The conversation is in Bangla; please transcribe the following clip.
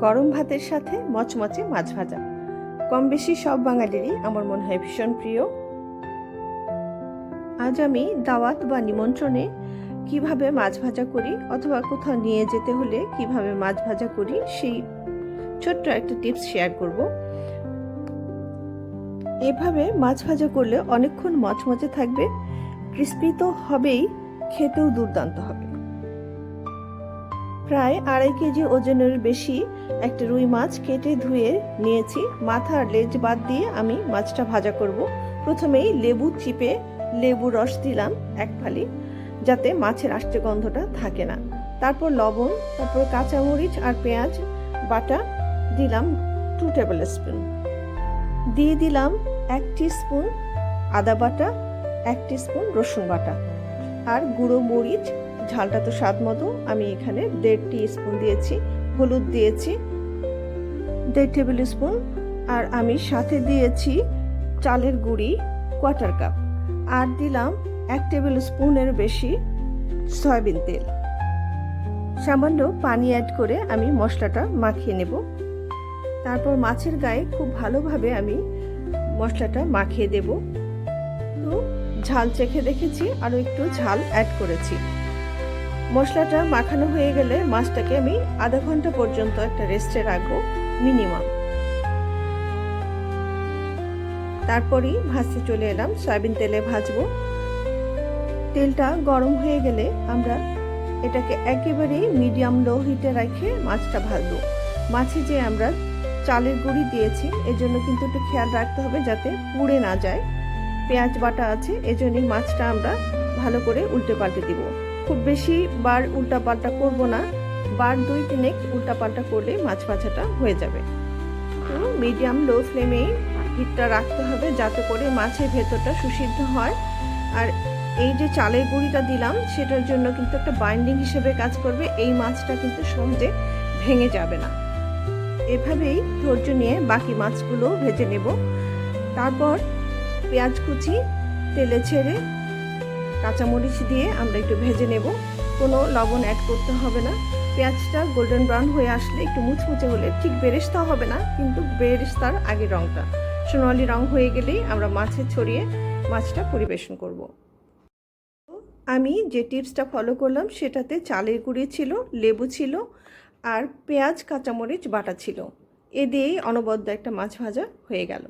গরম ভাতের সাথে মচমচে মাছ ভাজা। কম বেশি সব বাঙালিরই আমার মনে হয় ভীষণ প্রিয়। আজ আমি দাওয়াত বা নিমন্ত্রণে কীভাবে মাছ ভাজা করি অথবা কোথাও নিয়ে যেতে হলে কীভাবে মাছ ভাজা করি সেই ছোট্ট একটা টিপস শেয়ার করব। এভাবে মাছ ভাজা করলে অনেকক্ষণ মচমচে থাকবে, ক্রিস্পি তো হবেই, খেতেও দুর্দান্ত হবে। প্রায় আড়াই কেজি ওজনের বেশি একটা রুই মাছ কেটে ধুয়ে নিয়েছি। মাথা আর লেজ বাদ দিয়ে আমি মাছটা ভাজা করব। প্রথমেই লেবু চিপে লেবু রস দিলাম এক ফালি, যাতে মাছের আষ্টে গন্ধটা থাকে না। তারপর লবণ, তারপর কাঁচামরিচ আর পেঁয়াজ বাটা দিলাম টু টেবিল স্পুন দিয়ে দিলাম এক স্পুন আদা বাটা, এক স্পুন রসুন বাটা। আর গুঁড়ো মরিচ ঝালটা তো স্বাদ মতো আমি এখানে দেড় টি স্পুন দিয়েছি, হলুদ দিয়েছি, দেড় টেবিল স্পুন আর আমি সাথে দিয়েছি চালের গুঁড়ি কোয়ার্টার কাপ আর দিলাম এক টেবিল স্পুনের বেশি সয়াবিন তেল। সামান্য পানি অ্যাড করে আমি মশলাটা মাখিয়ে নেব। তারপর মাছের গায়ে খুব ভালোভাবে আমি মশলাটা মাখিয়ে দেব। তো ঝাল চেখে দেখেছি, আরও একটু ঝাল অ্যাড করেছি। মশলাটা মাখানো হয়ে গেলে মাছটাকে আমি আধা ঘণ্টা পর্যন্ত একটা রেস্টে রাখব মিনিমাম তারপরই ভাজতে চলে এলাম, সয়াবিন তেলে ভাজবো। তেলটা গরম হয়ে গেলে আমরা এটাকে একেবারেই মিডিয়াম লো হিটে রেখে মাছটা ভাজবো। মাছে যে আমরা চালের গুঁড়ি দিয়েছি, এজন্য কিন্তু একটু খেয়াল রাখতে হবে যাতে পুড়ে না যায়। পেঁয়াজ বাটা আছে, এজন্যই মাছটা আমরা ভালো করে উল্টে পাল্টে দিব। খুব বেশি বার উল্টা পাল্টা করব না। বার দুই তিনেক উল্টা পাল্টা করলে মাছ ভাজাটা হয়ে যাবে। মিডিয়াম লো ফ্লেমে হিটটা রাখতে হবে যাতে করে মাছের ভেতরটা সুসিদ্ধ হয়। আর এই যে চালের গুঁড়িটা দিলাম, সেটার জন্য কিন্তু একটা বাইন্ডিং হিসেবে কাজ করবে। এই মাছটা কিন্তু সহজে ভেঙে যাবে না। এভাবেই ধৈর্য নিয়ে বাকি মাছগুলো ভেজে নেব। তারপর পেঁয়াজ কুচি, তেলে ছেড়ে কাঁচামরিচ দিয়ে আমরা একটু ভেজে নেব। কোনো লবণ অ্যাড করতে হবে না। পেঁয়াজটা গোল্ডেন ব্রাউন হয়ে আসলে একটু মুচমুচে হলে ঠিক বেরেস্তা হবে না, কিন্তু বেরেস্তার আগের রঙটা সোনালি রং হয়ে গেলেই আমরা মাছে ছড়িয়ে মাছটা পরিবেশন করব। আমি যে টিপসটা ফলো করলাম সেটাতে চালের গুঁড়ি ছিল, লেবু ছিল আর পেঁয়াজ, কাঁচামরিচ, বাটা ছিল। এ দিয়েই অনবদ্য একটা মাছ ভাজা হয়ে গেল।